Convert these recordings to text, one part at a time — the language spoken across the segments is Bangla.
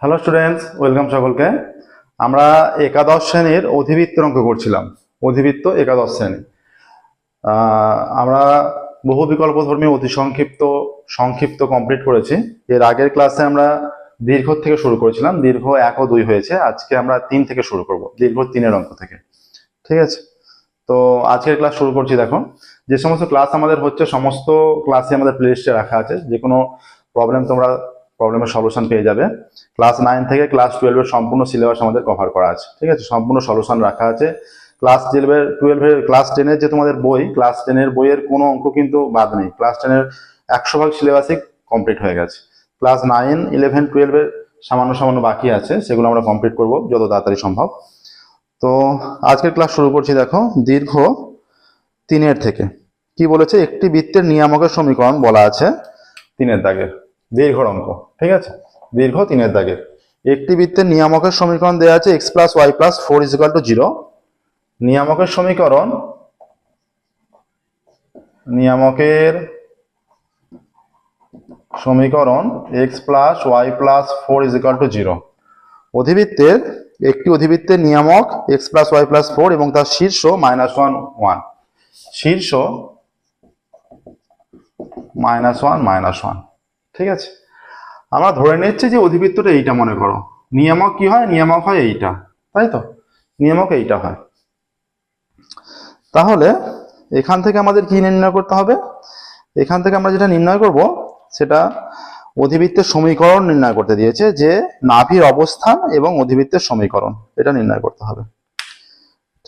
হ্যালো স্টুডেন্টস ওয়েলকাম সকলকে। আমরা একাদশ শ্রেণির অধিবৃত্ত অঙ্ক করছিলাম। অধিবৃত্ত একাদশ শ্রেণি। আমরা বহু বিকল্প ধর্মী অতি সংক্ষিপ্ত সংক্ষিপ্ত কমপ্লিট করেছি। এর আগের ক্লাসে আমরা দীর্ঘ থেকে শুরু করেছিলাম। দীর্ঘ এক ও দুই হয়েছে। আজকে আমরা তিন থেকে শুরু করব। দীর্ঘ তিনের অঙ্ক থেকে। ঠিক আছে? তো আজকের ক্লাস শুরু করছি, দেখো। যে সমস্ত ক্লাস আমাদের হচ্ছে, সমস্ত ক্লাসে আমাদের প্লেলিস্টে রাখা আছে। যে কোনো প্রবলেম তোমরা প্রবলেমের সলিউশন পেয়ে যাবে। ক্লাস নাইন থেকে ক্লাস টুয়েলভের সম্পূর্ণ সিলেবাস আমাদের কভার করা আছে, ঠিক আছে? সম্পূর্ণ সলিউশন রাখা আছে। ক্লাস টুয়েলভের টুয়েলভের ক্লাস টেনের যে তোমাদের বই ক্লাস টেনের বইয়ের কোনো অঙ্ক কিন্তু বাদ নেই। ক্লাস টেনের একশো ভাগ সিলেবাসই কমপ্লিট হয়ে গেছে। ক্লাস নাইন ইলেভেন টুয়েলভের সামান্য সামান্য বাকি আছে, সেগুলো আমরা কমপ্লিট করব যত তাড়াতাড়ি সম্ভব। তো আজকের ক্লাস শুরু করছি দেখো, দীর্ঘ তিনের থেকে। কি বলেছে? একটি বৃত্তের নিয়ামকের সমীকরণ বলা আছে তিনের দাগের দীর্ঘ অঙ্ক, ঠিক আছে? দীর্ঘ তিনের দাগের। একটি বৃত্তের নিয়ামকের সমীকরণ দেওয়া আছে X plus Y plus four is equal to zero নিয়ামকের সমীকরণ নিয়ামকের সমীকরণ X plus Y plus four is equal to zero অধিবৃত্তের, একটি অধিবৃত্তের নিয়ামক X plus Y plus four এবং তার শীর্ষ মাইনাস ওয়ান ওয়ান শীর্ষ মাইনাস ওয়ান মাইনাস ওয়ান ঠিক আছে? আমরা ধরে নিচ্ছি যে অধিবৃত্তটা এইটা মনে করো। নিয়ামক কি হয়? নিয়ামক হয় এইটা। তাই তো? নিয়ামক এইটা হয়। তাহলে এখান থেকে আমাদের কি নির্ণয় করতে হবে? এখান থেকে আমরা যেটা নির্ণয় করব, সেটা অধিবৃত্তের সমীকরণ নির্ণয় করতে দিয়েছে যে নাভির অবস্থান এবং অধিবৃত্তের সমীকরণ। এটা নির্ণয় করতে হবে।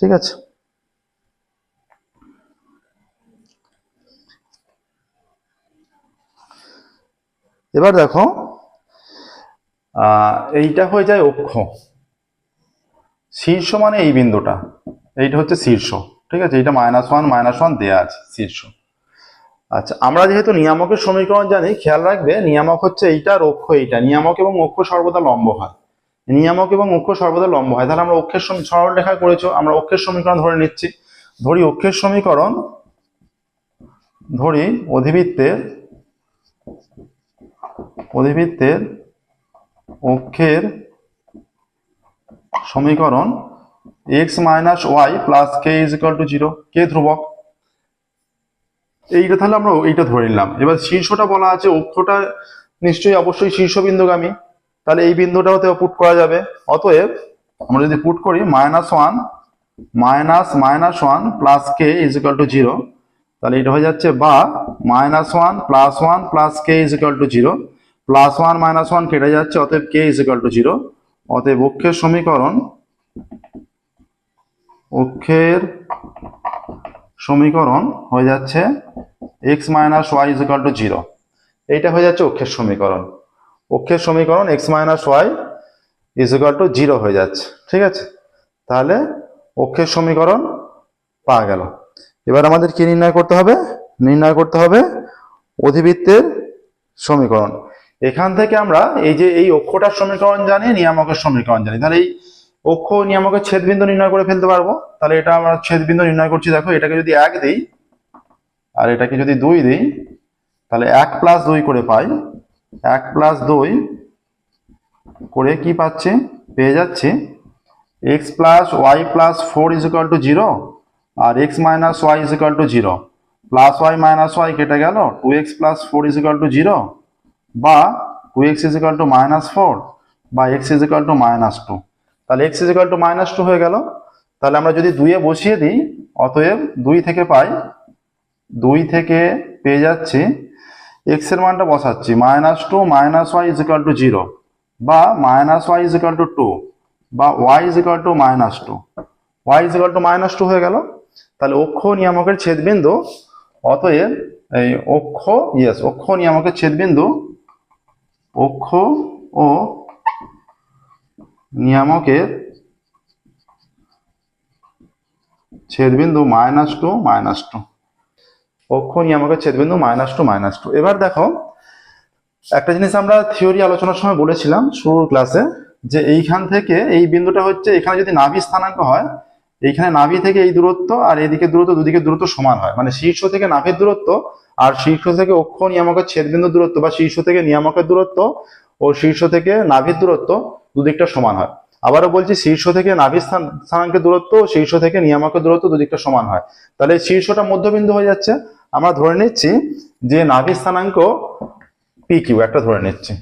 ঠিক আছে? এবার দেখো এইটা হয়ে যায় অক্ষ। শীর্ষ মানে এই বিন্দুটা। এইটা হচ্ছে শীর্ষ, ঠিক আছে? এইটা মাইনাস ওয়ান মাইনাস ওয়ান দেওয়া আছে, শীর্ষ। আচ্ছা আমরা যেহেতু নিয়ামকের সমীকরণ জানি, খেয়াল রাখবে, নিয়ামক হচ্ছে এইটা আর অক্ষ এইটা। নিয়ামক এবং অক্ষ সর্বদা লম্ব হয়। নিয়ামক এবং অক্ষ সর্বদা লম্ব হয়। তাহলে আমরা অক্ষের সরল রেখা করেছ, আমরা অক্ষের সমীকরণ ধরে নিচ্ছি। ধরি অক্ষের সমীকরণ, ধরি অধিবৃত্তের অধিবৃত্তের অক্ষের সমীকরণ X minus Y plus K is equal to zero K ধ্রুবক? এইটা তাহলে আমরা এইটা ধরে নিলাম। এবার শীর্ষটা বলা আছে, অক্ষটা নিশ্চয়ই অবশ্যই শীর্ষবিন্দুগামী। তাহলে এই বিন্দুটাও তো পুট করা যাবে। অতএব আমরা যদি পুট করি minus one minus minus one plus K is equal to zero তাহলে এটা হয়ে যাচ্ছে বা minus one plus one plus K is equal to zero plus one minus one কেটে যাচ্ছে, অতএব K is equal to zero অতএব অক্ষের সমীকরণ অক্ষের সমীকরণ হয়ে যাচ্ছে X minus Y is equal to zero এইটা হয়ে যাচ্ছে অক্ষের সমীকরণ। অক্ষের সমীকরণ X minus Y is equal to zero হয়ে যাচ্ছে, ঠিক আছে? তাহলে অক্ষের সমীকরণ পাওয়া গেল। এবার আমাদের কি নির্ণয় করতে হবে? নির্ণয় করতে হবে অধিবৃত্তের সমীকরণ। এখান থেকে আমরা এই যে এই অক্ষটার সমীকরণ জানি, নিয়ামকের সমীকরণ জানি। তাহলে এই অক্ষ নিয়ামকের ছেদবিন্দু নির্ণয় করে ফেলতে পারব। তাহলে এটা আমরা ছেদবিন্দু নির্ণয় করছি, দেখো, এটাকে যদি এক দিই আর এটাকে যদি দুই দিই, তাহলে এক প্লাস দুই করে পাই। এক প্লাস দুই করে কি পাচ্ছে? পেয়ে যাচ্ছে। X plus Y plus four is equal to zero R X minus Y is equal to zero plus Y minus Y কেটে গেল two X plus four is equal to zero বা two X is equal to minus four বা X is equal to minus two. তাহলে X is equal to minus two হয়ে গেল। তাহলে আমরা যদি দুইয়ে বসিয়ে দিই, অতএব দুই থেকে পাই, দুই থেকে পেয়ে যাচ্ছি, এক্সের মানটা বসাচ্ছি, minus two, minus Y is equal to zero বা minus Y is equal to two বা Y is equal to minus two. Y is equal to minus two হয়ে গেল। তাহলে অক্ষ নিয়ামকের ছেদবিন্দু, অতএব এই অক্ষ ইয়েস অক্ষ নিয়ামকের ছেদবিন্দু অক্ষ ও নিয়ামকের ছেদবিন্দু মাইনাস টু মাইনাস টু। অক্ষ নিয়ামকের ছেদবিন্দু মাইনাস টু মাইনাস টু। এবার দেখো, একটা জিনিস আমরা থিওরি আলোচনার সময় বলেছিলাম শুরুর ক্লাসে যে এইখান থেকে এই বিন্দুটা হচ্ছে, এখানে যদি নাভি স্থানাঙ্ক হয় এইখানে নাভি থেকে এই দূরত্ব আর এদিকে দূরত্ব দুদিকে দূরত্ব সমান হয়। মানে শীর্ষ থেকে নাভির দূরত্ব আর শীর্ষ থেকে অক্ষ নিয়ামকের ছেদবিন্দু দূরত্ব বা শীর্ষ থেকে নিয়ামকের দূরত্ব ও শীর্ষ থেকে নাভির দূরত্ব দুদিকটা সমান হয়। আবারও বলছি, শীর্ষ থেকে স্থান স্থানাঙ্কের দূরত্ব ও শীর্ষ থেকে নিয়ামকের দূরত্ব দুদিকটা সমান হয়। তাহলে শীর্ষটা মধ্যবিন্দু হয়ে যাচ্ছে। আমরা ধরে নিচ্ছি যে নাভির স্থানাঙ্ক পি কিউ একটা ধরে নিচ্ছি।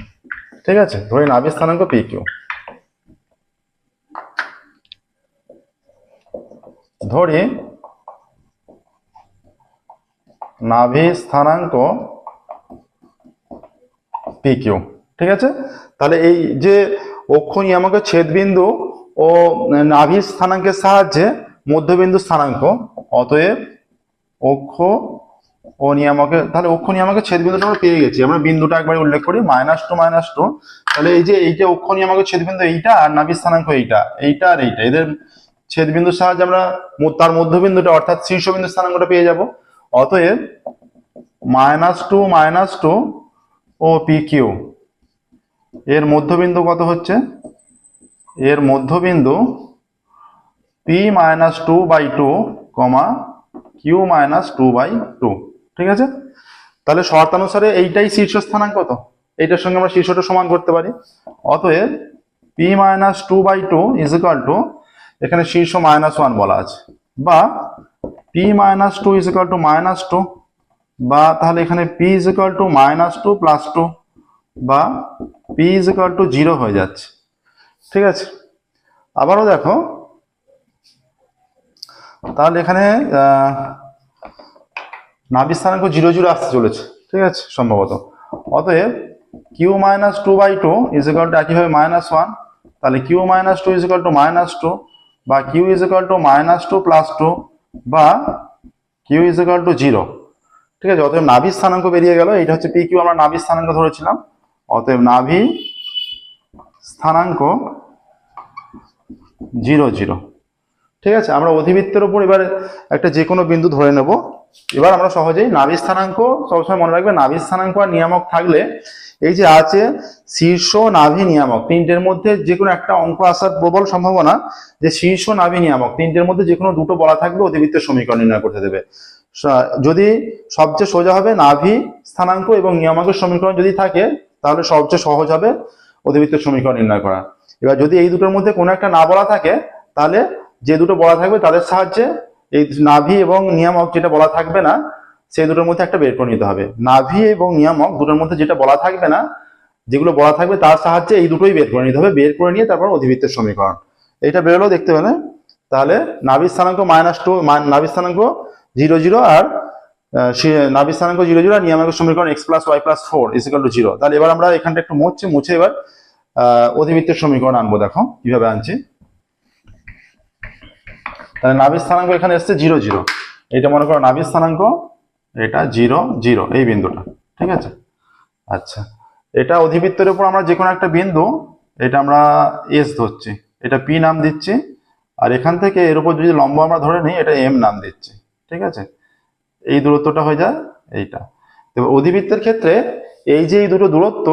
ঠিক আছে? ধরে নাভির স্থানাঙ্ক পি কিউ ধরি নাভি স্থানাঙ্ক পি কিউ ঠিক আছে? তাহলে এই যে অক্ষ নিয়ামকের ছেদবিন্দু ও নাভি স্থানাঙ্কের সাহায্যে মধ্যবিন্দু স্থানাঙ্ক, অতএব অক্ষ ও নিয়ামকের তাহলে অক্ষ নিয়ামকের ছেদবিন্দুটা আমরা পেয়ে গেছি। আমরা বিন্দুটা একবার উল্লেখ করি মাইনাস টু মাইনাস টু তাহলে এই যে এই যে অক্ষ নিয়ামকের ছেদবিন্দু এইটা আর নাভি স্থানাঙ্ক এইটা এইটা আর এইটা। এদের ছেদবিন্দুর সাহায্যে আমরা তার মধ্যবিন্দুটা অর্থাৎ শীর্ষবিন্দু স্থানাঙ্কটা পেয়ে যাব। অতএব মাইনাস টু মাইনাস টু ও পি কিউ এর মধ্যবিন্দু কত হচ্ছে? এর মধ্যবিন্দু P minus two by two comma Q minus two by two ঠিক আছে? তাহলে শর্তানুসারে এইটাই শীর্ষ স্থানাঙ্ক তো। এইটার সঙ্গে আমরা শীর্ষটা সমান করতে পারি। অতএব P minus two by two is to এখানে শীর্ষ মাইনাস ওয়ান বলা আছে। বা P minus two is equal to minus two বা তাহলে এখানে P is equal to minus two plus two বা P is equal to zero হয়ে যাচ্ছে। ঠিক আছে? আবারও দেখো। তাহলে এখানে নাভি স্থানাঙ্ক জিরো জিরো আসতে চলেছে। ঠিক আছে? সম্ভবত। অতএব Q minus two by two is equal to একইভাবে মাইনাস ওয়ান তাহলে Q minus two is equal to minus two বা Q is equal to minus two plus two বা Q is equal to zero ঠিক আছে, অতএব নাভি স্থানাঙ্ক বেরিয়ে গেল। এটা হচ্ছে পি কিউ আমরা নাভি স্থানাঙ্ক ধরেছিলাম। অতএব নাভি স্থানাঙ্ক জিরো জিরো ঠিক আছে, আমরা অধিবৃত্তের উপর এবার একটা যে কোনো বিন্দু ধরে নেব। এবার আমরা সহজেই নাভি স্থানাঙ্ক, সবসময় মনে রাখবে নাভি স্থানাঙ্ক আর নিয়ামক থাকলে এই যে আছে শীর্ষ নাভি নিয়ামক, তিনটের মধ্যে যে কোনো একটা অঙ্ক আসার প্রবল সম্ভাবনা যে শীর্ষ নাভি নিয়ামক, তিনটের মধ্যে যে কোনো দুটো বলা থাকবে অধিবৃত্তের সমীকরণ নির্ণয় করতে দেবে। যদি সবচেয়ে সোজা হবে নাভি স্থানাঙ্ক এবং নিয়ামকের সমীকরণ যদি থাকে, তাহলে সবচেয়ে সহজ হবে অধিবৃত্তের সমীকরণ নির্ণয় করা। এবার যদি এই দুটোর মধ্যে কোনো একটা না বলা থাকে, তাহলে যে দুটো বলা থাকবে তাদের সাহায্যে এই নাভি এবং নিয়ামক যেটা বলা থাকবে না, সেই দুটোর মধ্যে একটা বের করে নিতে হবে। নাভি এবং নিয়ামক দুটোর মধ্যে যেটা বলা থাকবে না, যেগুলো বলা থাকবে তার সাহায্যে এই দুটোই বের করে নিতে হবে। বের করে নিয়ে তারপর অধিবৃত্তের সমীকরণ। এটা বেরোলো, দেখতে পেলে? তাহলে নাভি স্থানাঙ্ক মাইনাস টু নাভি স্থানাঙ্ক জিরো জিরো আর নাভি স্থানাঙ্ক জিরো জিরো আর নিয়ামকের সমীকরণ X plus Y plus four is equal to zero তাহলে এবার আমরা এখানটা একটু মুছছি, মুছে এবার অধিবৃত্তের সমীকরণ আনব দেখো, কীভাবে আনছি। তাহলে নাভি স্থানাঙ্ক এখানে এসছে জিরো জিরো। এটা মনে করো নাভি স্থানাঙ্ক, এটা জিরো জিরো, এই বিন্দুটা, ঠিক আছে? আচ্ছা এটা অধিবৃত্তের উপর আমরা যে কোনো একটা বিন্দু, এটা আমরা এস ধরছি, এটা পি নাম দিচ্ছি, আর এখান থেকে এর উপর যদি লম্ব আমরা ধরে নিই, এটা এম নাম দিচ্ছি, ঠিক আছে? এই দূরত্বটা হয়ে যায় এইটা। তো অধিবৃত্তের ক্ষেত্রে এই যে এই দুটো দূরত্ব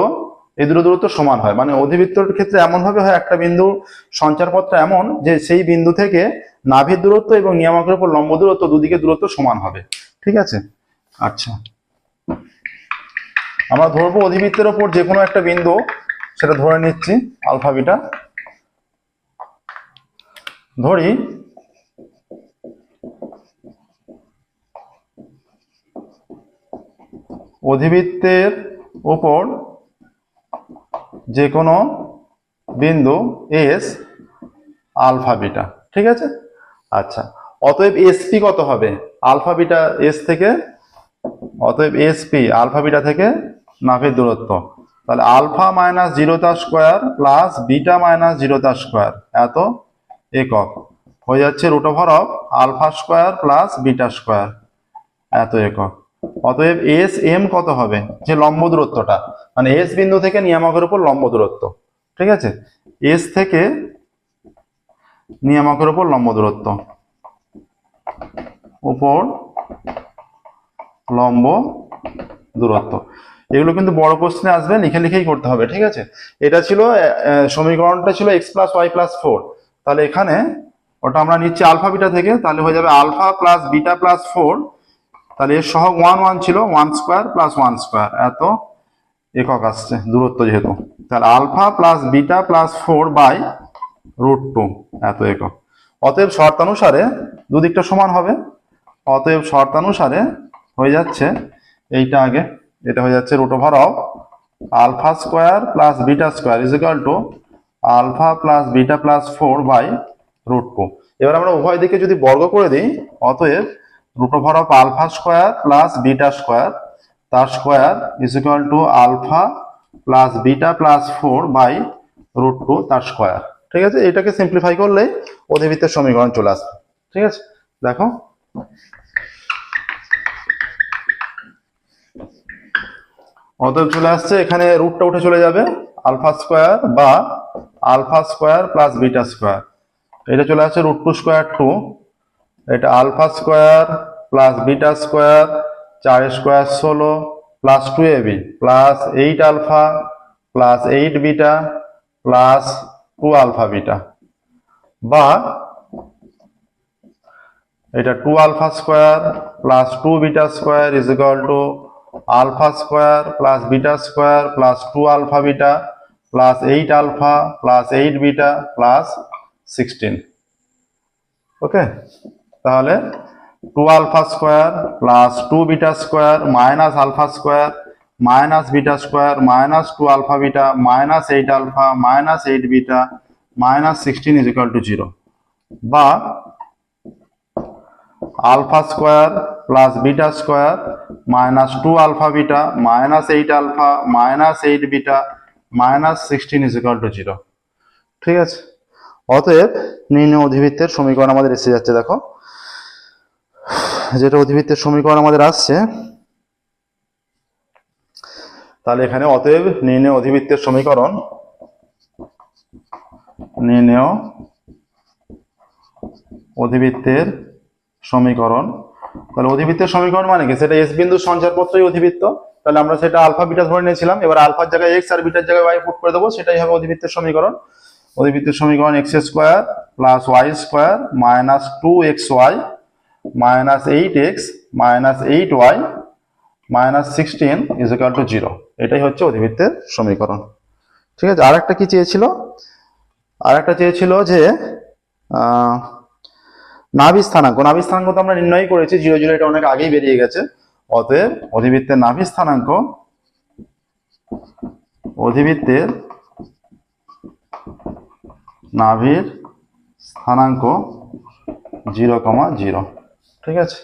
এই দুটো দূরত্ব সমান হয়। মানে অধিবৃত্তর ক্ষেত্রে এমন ভাবে হয়, একটা বিন্দু সঞ্চারপথটা এমন যে সেই বিন্দু থেকে নাভির দূরত্ব এবং নিয়ামকের উপর লম্ব দূরত্ব দুদিকে দূরত্ব সমান হবে। ঠিক আছে? আচ্ছা। আমরা ধরবো অধিবৃত্তের ওপর যে কোনো একটা বিন্দু, সেটা ধরে নিচ্ছি, আলফা, বিটা। ধরি। অধিবৃত্তের ওপর যে কোনো বিন্দু এস আলফা বিটা ঠিক আছে? আচ্ছা অতএব এসপি কত হবে? আলফা বিটা এস থেকে, অতএব এসপি আলফা বিটা থেকে নাভের দূরত্ব। তাহলে আলফা মাইনাস জিরোতা স্কোয়ার প্লাস বিটা মাইনাস জিরোতা স্কোয়ার এত একক। হয়ে যাচ্ছে root over of alpha square plus beta square এত একক। অতএব এস এম কত হবে? যে লম্ব দূরত্বটা। মানে এস বিন্দু থেকে নিয়ামকের উপর লম্ব দূরত্ব, ঠিক আছে? এস থেকে নিয়ামকের উপর লম্ব দূরত্ব, উপর লম্ব দূরত্ব। এগুলো কিন্তু বড় কোশ্চেনে আসবে, লিখে লিখেই করতে হবে, ঠিক আছে? এটা ছিল সমীকরণটা ছিল X plus Y plus four তাহলে এখানে ওটা আমরা নিচ্ছি আলফা বিটা থেকে, তাহলে হয়ে যাবে alpha plus beta plus four তাহলে এর সহগ ওয়ান ওয়ান ছিল one square plus one square এত একক আসছে, দূরত্ব যেহেতু। তাহলে alpha plus beta plus four by root two, এত একক। অতএব শর্তানুসারে দুদিকটা সমান হবে। অতএব শর্তানুসারে হয়ে যাচ্ছে এইটা আগে, এটা হয়ে যাচ্ছে root over of alpha square plus beta square is equal to alpha plus beta plus four by root two. এবার আমরা উভয় দিকে যদি বর্গ করে দিই, অতএব root over of alpha square plus beta square তার square is equal to alpha plus beta plus four by root two তার স্কোয়ার। ঠিক আছে? এটাকে সিম্পলিফাই করলেই অধিবৃত্তের সমীকরণ চলে আসবে। ঠিক আছে? দেখো। অতএব চলে আসছে, এখানে রুটটা উঠে চলে যাবে আলফা স্কোয়ার বা alpha square plus beta square এটা চলে আসছে রুট টু স্কোয়ার টু এটা alpha square plus beta square চার স্কোয়ার ষোলো plus two AB plus eight alpha plus eight beta plus two alpha beta বা এটা two alpha square plus two beta square is equal to alpha square plus beta square plus two alpha beta plus eight alpha plus eight beta plus sixteen okay তাহলে two alpha square plus two beta square minus alpha square minus beta square minus two alpha beta minus eight alpha minus eight beta minus sixteen is equal to zero. বা alpha square plus beta square minus two alpha beta minus eight alpha minus eight beta minus sixteen is equal to zero. ঠিক আছে? অতএব নির্ণয় অধিবৃত্তের সমীকরণ আমাদের এসে যাচ্ছে, দেখো। যেটা অধিবৃত্তের সমীকরণ আমাদের আসছে, তাহলে এখানে অতএব নির্ণয় অধিবৃত্তের সমীকরণ, নির্ণয় অধিবৃত্তের সমীকরণ। তাহলে অধিবৃত্তের সমীকরণ মানে কি? সেটা এস বিন্দু সঞ্চারপত্রই অধিবৃত্ত তাহলে আমরা সেটা আলফা, বিটা ধরে নিয়েছিলাম। এবার আলফার জায়গায় এক্স আর বিটার জায়গায় ওয়াই পুট করে দেবো। সেটাই হবে অধিবৃত্তের সমীকরণ। অধিবৃত্তের সমীকরণ X square plus Y square minus two X Y minus eight X minus eight Y minus sixteen is equal to zero এটাই হচ্ছে অধিবৃত্তের সমীকরণ। ঠিক আছে আর একটা কি চেয়েছিল? আর একটা চেয়েছিল যে নাভি স্থানাঙ্ক নাভি স্থানাঙ্ক তো আমরা নির্ণয় করেছি জিরো জিরো এটা অনেক আগেই বেরিয়ে গেছে। অতএব অধিবৃত্তের নাভি স্থানাঙ্ক অধিবৃত্তের নাভির স্থানাঙ্ক জিরো কমা জিরো ঠিক আছে?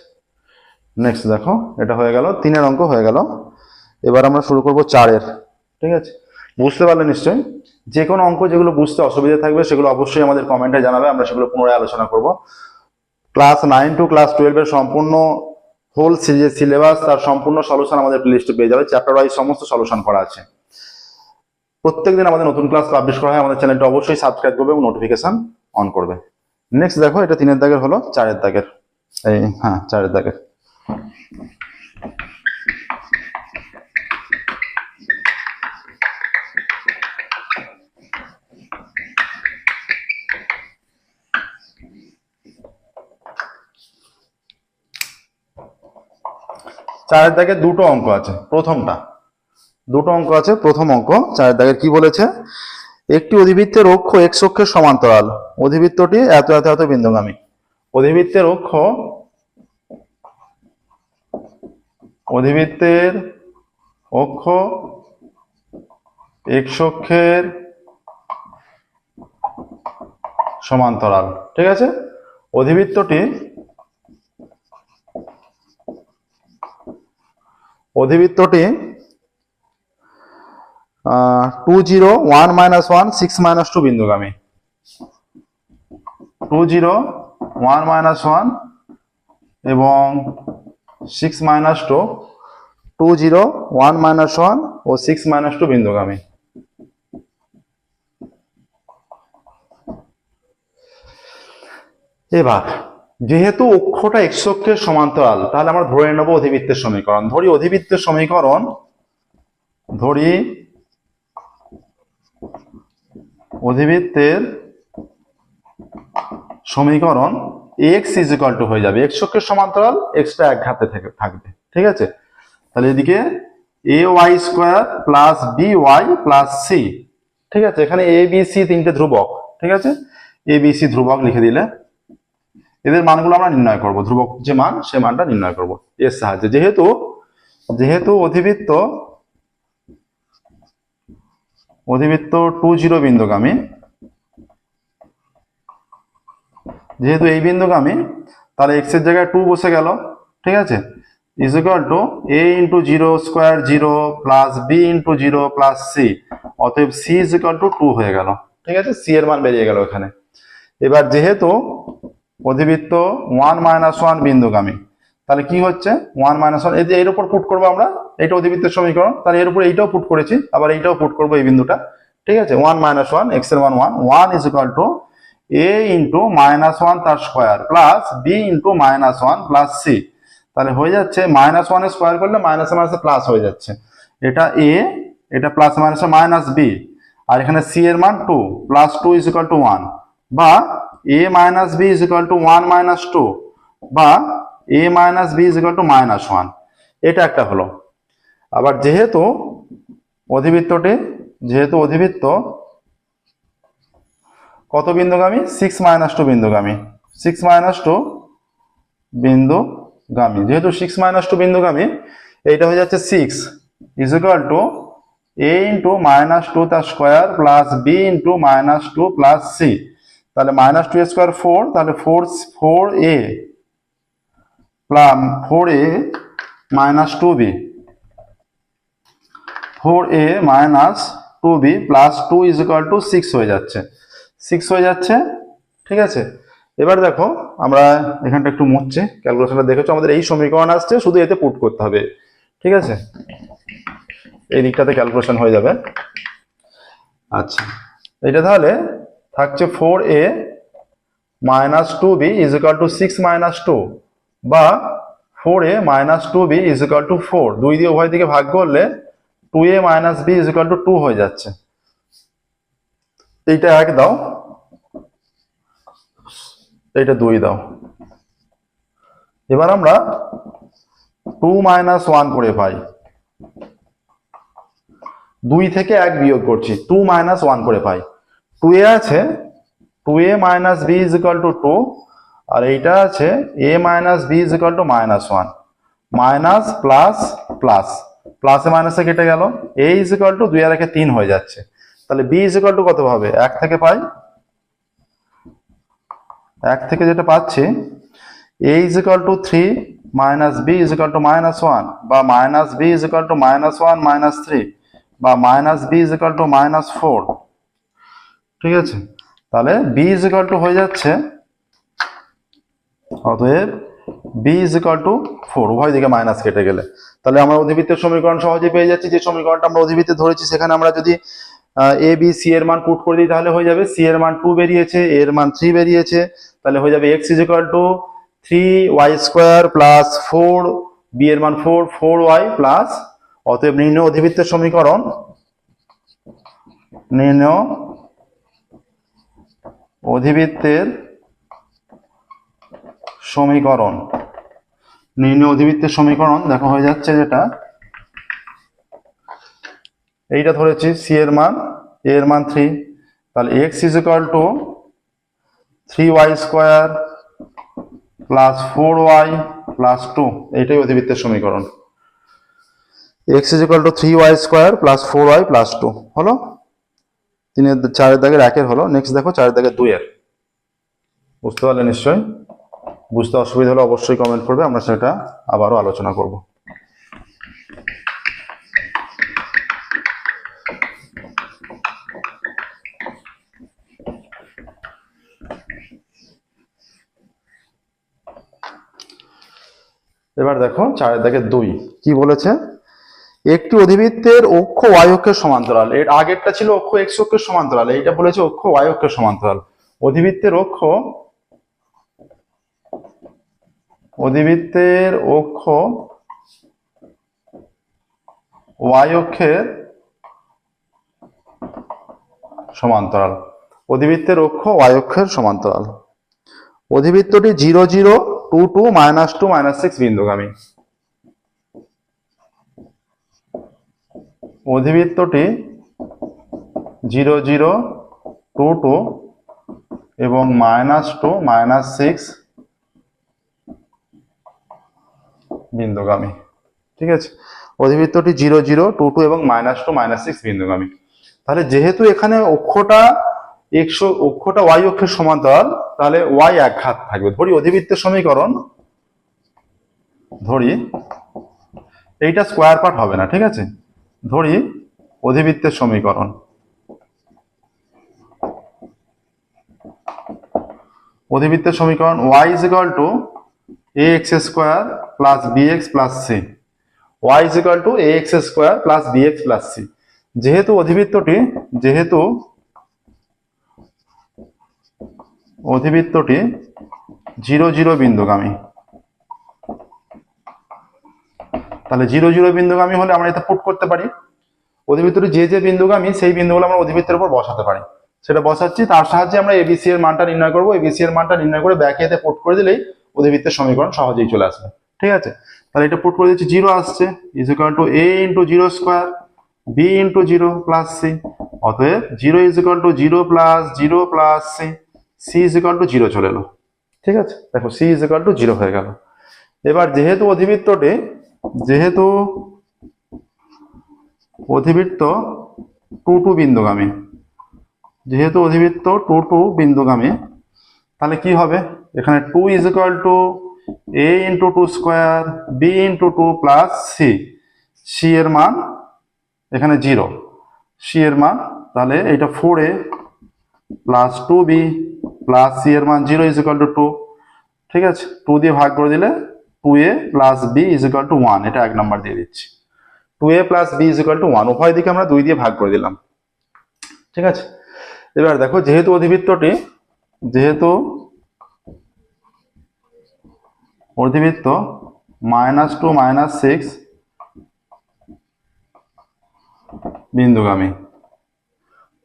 নেক্সট দেখো, এটা হয়ে গেল, তিনের অঙ্ক হয়ে গেল। এবার আমরা শুরু করব চারের, ঠিক আছে? বুঝতে পারলে নিশ্চয়ই? যে কোনো অঙ্ক যেগুলো বুঝতে অসুবিধা থাকবে, সেগুলো অবশ্যই আমাদের কমেন্টে জানাবে, আমরা সেগুলো পুনরায় আলোচনা করব। ক্লাস নাইন টু ক্লাস টুয়েলভের সম্পূর্ণ হোল যে সিলেবাস তার সম্পূর্ণ সলিউশন আমাদের প্লেলিস্টে পেয়ে যাবে। চ্যাপ্টার ওয়াইজ সমস্ত সলিউশন করা আছে। প্রত্যেক দিন আমাদের নতুন ক্লাস পাবলিশ করা হয়, আমাদের চ্যানেলটা অবশ্যই সাবস্ক্রাইব করবে এবং নোটিফিকেশন অন করবে। নেক্সট দেখো, এটা তিনের দাগের হলো, চারের দাগের। এই হ্যাঁ চারের দাগের চারের দাগে দুটো অঙ্ক আছে, প্রথমটা। দুটো অঙ্ক আছে, প্রথম অঙ্ক। চারের দাগের কি বলেছে? একটি অধিবৃত্তের অক্ষ এক অক্ষের সমান্তরাল। অধিবৃত্তটি এত এত এত বিন্দুগামী। অধিবৃত্তের অক্ষ অধিবৃত্তের অক্ষ অক্ষের সমান্তরাল, ঠিক আছে? অধিবৃত্তটি অধিবৃত্তটি two zero one minus one six minus two বিন্দুগামী। Two zero one minus one এবং six minus two two zero one minus one ও সিক্স মাইনাস টু বিন্দুগামী। এবার, যেহেতু অক্ষটা অক্ষের সমান্তরাল, তাহলে আমরা ধরে নেব অধিবৃত্তের সমীকরণ। ধরি অধিবৃত্তের সমীকরণ, ধরি অধিবৃত্তের সমীকরণ এক্স ইজ ইকাল টু হয়ে যাবে। এক্স অক্ষের সমান্তরাল এক্সটা এক ঘাতে থেকে থাকবে। ঠিক আছে? তাহলে এদিকে A Y square plus B Y plus C ঠিক আছে? এখানে এ বি সি তিনটে ধ্রুবক। ঠিক আছে? এ বি সি ধ্রুবক লিখে দিলে এদের মানগুলো আমরা নির্ণয় করব। ধ্রুবক যে মান, সে মানটা নির্ণয় করব। এর সাহায্যে। যেহেতু যেহেতু অধিবৃত্ত অধিবৃত্ত টু জিরো বিন্দুগামী যেহেতু এই বিন্দুগামী, তাহলে এক্সের জায়গায় টু বসে গেল, ঠিক আছে? Is equal to A into zero square zero plus B into zero plus C অতএব C is equal to two হয়ে গেল, ঠিক আছে? সি এর মান বেরিয়ে গেল এখানে। এবার যেহেতু অধিবৃত্ত ওয়ান মাইনাস ওয়ান বিন্দুগামী, তাহলে কি হচ্ছে? ওয়ান মাইনাস ওয়ানের উপর পুট করব আমরা, এটা অধিবৃত্তের সমীকরণ, তাহলে এর উপর এইটাও পুট করেছি, আবার এইটাও পুট করব এই বিন্দুটা, ঠিক আছে? ওয়ান মাইনাস ওয়ান এক্সের মান one one is equal to A into minus one তার square plus B into minus one plus C তাহলে হয়ে যাচ্ছে মাইনাস ওয়ানের স্কোয়ার করলে মাইনাস মাইনাসে প্লাস হয়ে যাচ্ছে। এটা এ এটা প্লাস মাইনাসে মাইনাস বি আর এখানে সি এর মান two plus two is equal to one বা A minus B is equal to one minus two বা A minus B is equal to minus one এটা একটা হলো। আবার যেহেতু অধিবৃত্তটি, যেহেতু অধিবৃত্ত কত বিন্দুগামী? সিক্স মাইনাস টু বিন্দুগামী। সিক্স মাইনাস টু বিন্দুগামী। যেহেতু সিক্স মাইনাস টু বিন্দুগামী, এইটা হয়ে যাচ্ছে six is equal to a into minus two তার square plus b into minus two plus C তাহলে মাইনাস টু স্কোয়ার ফোর তাহলে four four A plus four A minus two B four A minus two B plus two is equal to six হয়ে যাচ্ছে। সিক্স হয়ে যাচ্ছে, ঠিক আছে? এবার দেখো, আমরা এখানটা একটু মুছছি ক্যালকুলেশনটা দেখেছ? আমাদের এই সমীকরণ আসছে, শুধু এতে পুট করতে হবে, ঠিক আছে? এই দিকটাতে ক্যালকুলেশন হয়ে যাবে। আচ্ছা এটা তাহলে থাকছে four a minus two b is equal to six minus two বা four a minus two b is equal to four দুই দিয়ে উভয় দিকে ভাগ করলে two a minus b is equal to two হয়ে যাচ্ছে। এইটা এক দাও। এইটা দুই দাও। এবার আমরা টু মাইনাস ওয়ান করে পাই। দুই থেকে এক বিয়োগ করছি, টু মাইনাস ওয়ান করে পাই। টু এ আছে, two a minus b is equal to two, আর এইটা আছে, a minus b is equal to minus one. Minus plus plus, প্লাসে মাইনাসে কেটে গেল, এ ইজ ইকাল টু দুই, আর একে তিন হয়ে যাচ্ছে। তাহলে বি ইজ ইকাল টু কত হবে? এক থেকে পাই? এক থেকে যেটা পাচ্ছি a is equal to three minus b is equal to minus one বা minus b is equal to minus one minus three বা minus b is equal to minus four ঠিক আছে? তাহলে বি ইজ ইকাল টু হয়ে যাচ্ছে অতএব b is equal to four উভয় দিকে মাইনাস কেটে গেলে। তাহলে আমরা অধিবৃত্তের সমীকরণ সহজে পেয়ে যাচ্ছি। যে সমীকরণটা আমরা অধিবৃত্তে ধরেছি, সেখানে আমরা যদি এ বি সি এর মান পুট করে দিই তাহলে হয়ে যাবে সি এর মান টু বেরিয়েছে এর মান থ্রি বেরিয়েছে, তাহলে হয়ে যাবে x is equal to three y square plus four b এর মান ফোর ফোর ওয়াই প্লাস অতএব নিম্ন অধিবৃত্তের সমীকরণ নিম্ন অধিবৃত্তের সমীকরণ নিম্ন অধিবৃত্তের সমীকরণ, দেখো হয়ে যাচ্ছে যেটা। এইটা ধরেছি সি এর মান এ এর মান থ্রি তাহলে x is equal to three y square plus four y plus two এইটাই অধিবৃত্তের সমীকরণ। X is equal to three y square plus four y plus two হলো? তিনের চারের দাগের একের হলো। নেক্সট দেখো, চারের দাগের দুইয়ের। বুঝতে পারলে নিশ্চয়ই? বুঝতে অসুবিধা হলে অবশ্যই কমেন্ট করবে, আমরা সেটা আবারও আলোচনা করব। এবার দেখো চারের দাগে দুই। কি বলেছে? একটি অধিবৃত্তের অক্ষ ওয়াই অক্ষের সমান্তরাল। এর আগেরটা ছিল অক্ষ এক্স অক্ষের সমান্তরাল। এইটা বলেছে অক্ষ ওয়াই অক্ষের সমান্তরাল। অধিবৃত্তের অক্ষ অধিবৃত্তের অক্ষ ওয়াই অক্ষের সমান্তরাল। অধিবৃত্তের অক্ষ ওয়াই অক্ষের সমান্তরাল। অধিবৃত্তটি zero zero two two minus two minus six বিন্দুগামী। অধিবৃত্তটি জিরো জিরো টু টু এবং মাইনাস টু মাইনাস সিক্স বিন্দুগামী। ঠিক আছে? অধিবৃত্তটি জিরো জিরো টু টু এবং মাইনাস টু মাইনাস সিক্স বিন্দুগামী। তাহলে যেহেতু এখানে অক্ষটা একশো অক্ষটা ওয়াই অক্ষের সমান্তরাল তাহলে ওয়াই এক ঘাত থাকবে। ধরি অধিবৃত্তের সমীকরণ। ধরি এইটা স্কোয়ার পার্ট হবে না, ঠিক আছে? ধরি অধিবৃত্তের সমীকরণ। অধিবৃত্তের সমীকরণ y is square plus b x plus c plus c y is equal to square plus b x plus c যেহেতু অধিবৃত্তটি, যেহেতু অধিবৃত্তটি জিরো জিরো বিন্দুগামী। তাহলে জিরো জিরো বিন্দুগামী হলে আমরা এটা পুট করতে পারি। অধিবৃত্তটি যে যে বিন্দুগামী, সেই বিন্দুগুলো আমরা অধিবৃত্তের উপর বসাতে পারি। সেটা বসাচ্ছি, তার সাহায্যে আমরা এবিসি এর মানটা নির্ণয় করব। এবিসি এর মানটা নির্ণয় করে ব্যাকে এতে পুট করে দিলেই অধিবৃত্তের সমীকরণ সহজেই চলে আসবে। ঠিক আছে? তাহলে এটা পুট করে দিচ্ছি, জিরো আসছে। Is equal to a into zero square b into zero plus c অতএব zero is equal to zero plus zero plus c c is equal to zero চলে এলো। ঠিক আছে? দেখো c is equal to zero হয়ে গেল। এবার যেহেতু অধিবৃত্তটি, যেহেতু অধিবৃত্ত টু টু বিন্দুগামী, যেহেতু অধিবৃত্ত টু টু বিন্দুগামী, তাহলে কি হবে? এখানে two is equal to a into two square b into two plus c c এর মান এখানে জিরো সি এর মান, তাহলে এইটা four a plus two b plus c এর মান zero is equal to two ঠিক আছে? টু দিয়ে ভাগ করে দিলে two a plus b is equal to one এটা এক নাম্বার দিয়ে দিচ্ছি। Two a plus b is equal to one উভয় দিকে আমরা দুই দিয়ে ভাগ করে দিলাম। ঠিক আছে? এবার দেখো, যেহেতু অধিবৃত্তটি, যেহেতু অধিবৃত্ত মাইনাস টু মাইনাস সিক্স বিন্দুগামী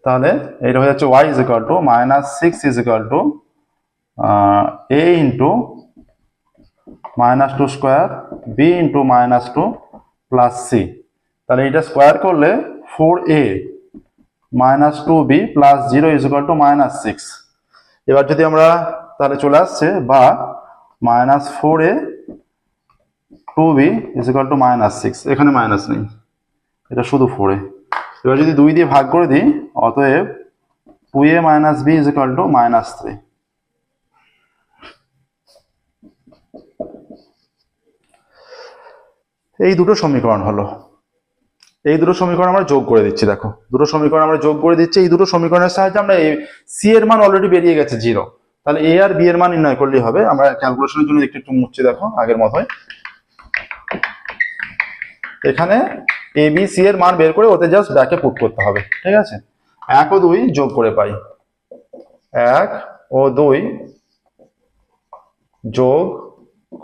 তাহলে এটা হয়ে যাচ্ছে y is equal to minus six is equal to a into minus two square b into minus two plus c তাহলে এটা স্কোয়ার করলে four a minus two b plus zero is equal to minus six এবার যদি আমরা তাহলে চলে আসছে বা minus four a two b is equal to minus six এখানে মাইনাস নেই, এটা শুধু ফোর এ এবার যদি দুই দিয়ে ভাগ করে দিই, অতএব two a minus b is equal to minus three এই দুটো সমীকরণ হলো। এই দুটো সমীকরণ আমরা যোগ করে দিচ্ছি, দেখো। দুটো সমীকরণ আমরা যোগ করে দিচ্ছি, এই দুটো সমীকরণের সাহায্যে আমরা এই সি এর মান অলরেডি বেরিয়ে গেছে জিরো তাহলে এ আর বি এর মান নির্ণয় করলেই হবে। আমরা ক্যালকুলেশনের জন্য একটু একটু মুছছি, দেখো, আগের মতোই। এখানে এ বি সি এর মান বের করে ওতে জাস্ট ব্যাকে পুট করতে হবে, ঠিক আছে? এক ও দুই যোগ করে পাই। এক ও দুই যোগ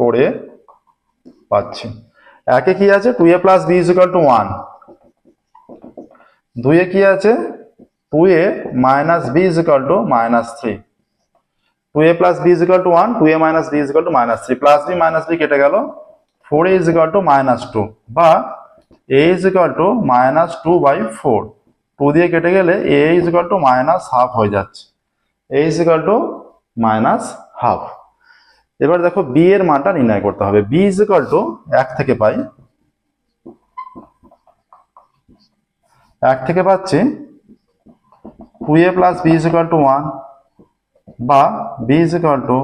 করে পাচ্ছি। একে কি আছে? Two a plus b is equal to one দুইয়ে কি আছে? Two a minus b is equal to minus three two a plus b is equal to one two a minus b is equal to minus three plus b minus b কেটে গেল। Four a is equal to minus two বা a is two minus two by four two দিয়ে কেটে গেলে a is equal to minus half হয়ে যাচ্ছে। A is two minus half এবার দেখো বি এর মানটা নির্ণয় করতে হবে। বি ইজ টু এক থেকে পাই। এক থেকে পাচ্ছি। Two a plus b is equal to one বা b is two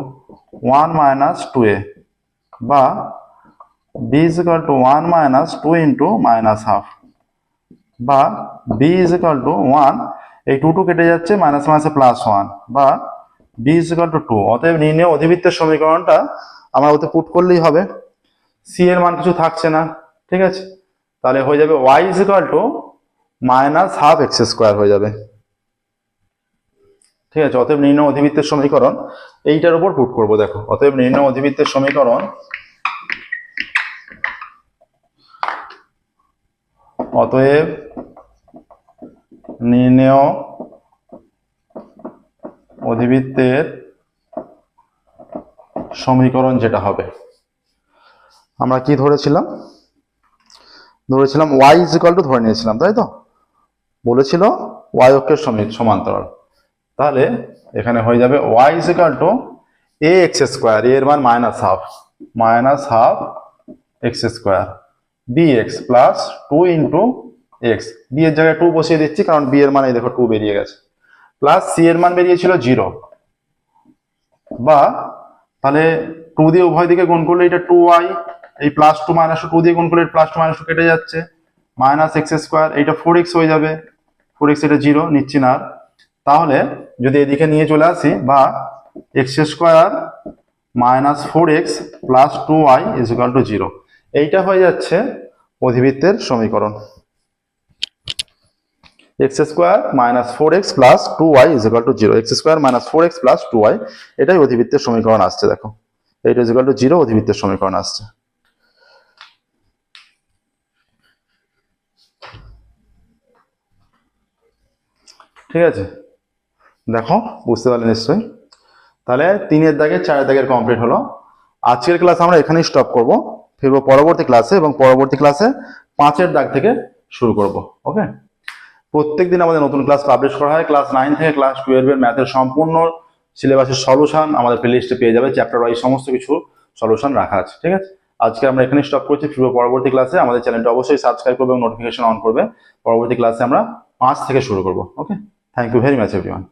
one minus two a বা b is equal to one minus two into minus half বা b is equal to one এই টু টু কেটে যাচ্ছে মাইনাস মাইনাসে প্লাস ওয়ান বা b is equal to two অতএব নির্ণয় অধিবৃত্তের সমীকরণটা আমরা ওতে পুট করলেই হবে। সি এর মান কিছু থাকছে না, ঠিক আছে? তাহলে হয়ে যাবে y is equal to minus half x square হয়ে যাবে। ঠিক আছে? অতএব নির্ণয় অধিবৃত্তের সমীকরণ, এইটার উপর পুট করব, দেখো। অতএব নির্ণয় অধিবৃত্তের সমীকরণ অতএব নির্ণয় অধিবৃত্তের সমীকরণ যেটা হবে। আমরা কি ধরেছিলাম? ধরেছিলাম ওয়াই ইজ ইকাল টু ধরে নিয়েছিলাম, তাই তো? বলেছিল ওয়াই অক্ষের সমি- সমান্তরাল। তাহলে এখানে হয়ে যাবে y is equal to a x square এর মান minus half minus half x square x plus two into x b এর জায়গায় টু বসিয়ে দিচ্ছি, কারণ বি এর মান দেখো টু বেরিয়ে গেছে। প্লাস সি এর মান বেরিয়েছিল জিরো বা তাহলে টু দিয়ে উভয় দিকে গুণ করলে এটা টু ওয়াই এই প্লাস টু মাইনাস টু দিয়ে গুণ করলে প্লাস টু মাইনাস টু কেটে যাচ্ছে। মাইনাস এক্স স্কোয়ার এইটা ফোর এক্স হয়ে যাবে। ফোর এক্স এটা জিরো নিচ্ছি না। তাহলে যদি এদিকে নিয়ে চলে আসি, বা x square minus four x plus two y is equal to zero এইটা হয়ে যাচ্ছে অধিবৃত্তের সমীকরণ। X square minus four x plus two y is equal to zero x square minus four x plus two y এটাই অধিবৃত্তের সমীকরণ আসছে, দেখো। এইটা ইজ ইকাল টু জিরো অধিবৃত্তের সমীকরণ আসছে। ঠিক আছে? দেখো, বুঝতে পারলে নিশ্চয়ই। তাহলে তিনের দাগে চারের দাগের কমপ্লিট হলো। আজকের ক্লাস আমরা এখানেই স্টপ করব। ফিরবো পরবর্তী ক্লাসে এবং পরবর্তী ক্লাসে পাঁচের দাগ থেকে শুরু করব ওকে প্রত্যেক দিন আমাদের নতুন ক্লাস পাবলিশ করা হয়। ক্লাস নাইন থেকে ক্লাস টুয়েলভের ম্যাথের সম্পূর্ণ সিলেবাসের সলিউশন আমাদের প্লেলিস্টে পেয়ে যাবে। চ্যাপ্টার ওয়াইজ সমস্ত কিছু সলিউশন রাখা আছে, ঠিক আছে? আজকে আমরা এখানে স্টপ করছি। ফিরবো পরবর্তী ক্লাসে আমাদের চ্যানেলটা অবশ্যই সাবস্ক্রাইব করবে এবং নোটিফিকেশন অন করবে। পরবর্তী ক্লাসে আমরা পাঁচ থেকে শুরু করব okay thank you very much everyone